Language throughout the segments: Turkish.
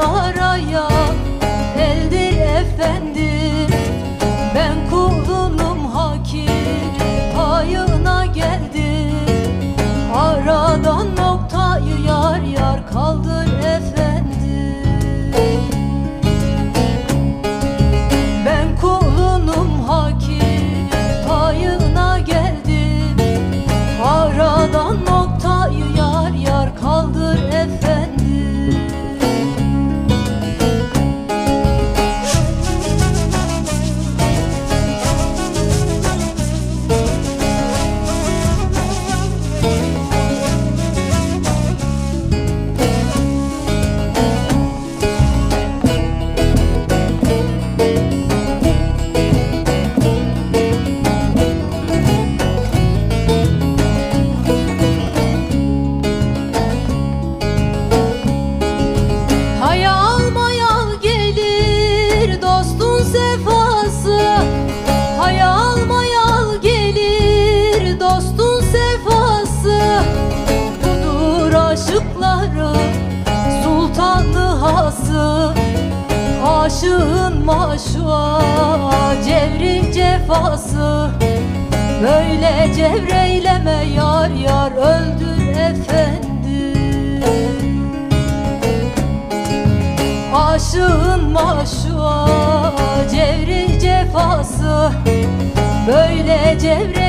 araya eldir efendim bir dostun sefası. Hayal mayal gelir dostun sefası. Budur aşıklara sultanlı hası. Aşığın maşua cevrin cefası. Böyle cevreyleme yar yar öldür efendim Aşığın maşua Cevri cefası Böyle cevreyleme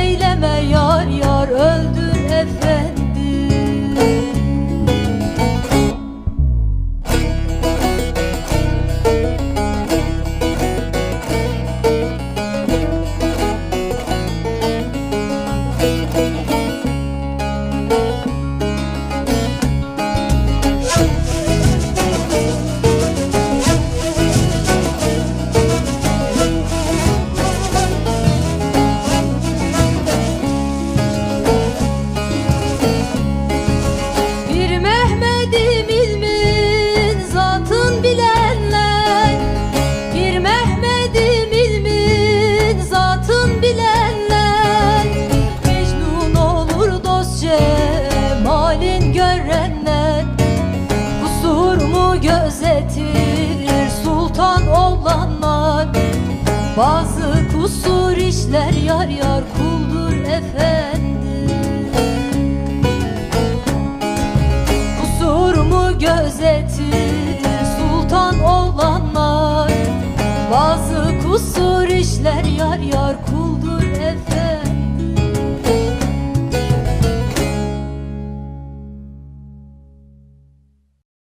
gözetir sultan olanlar. Bazı kusur işler yar yar kuldur efendim Kusur mu gözetir sultan olanlar? Bazı kusur işler yar yar kuldur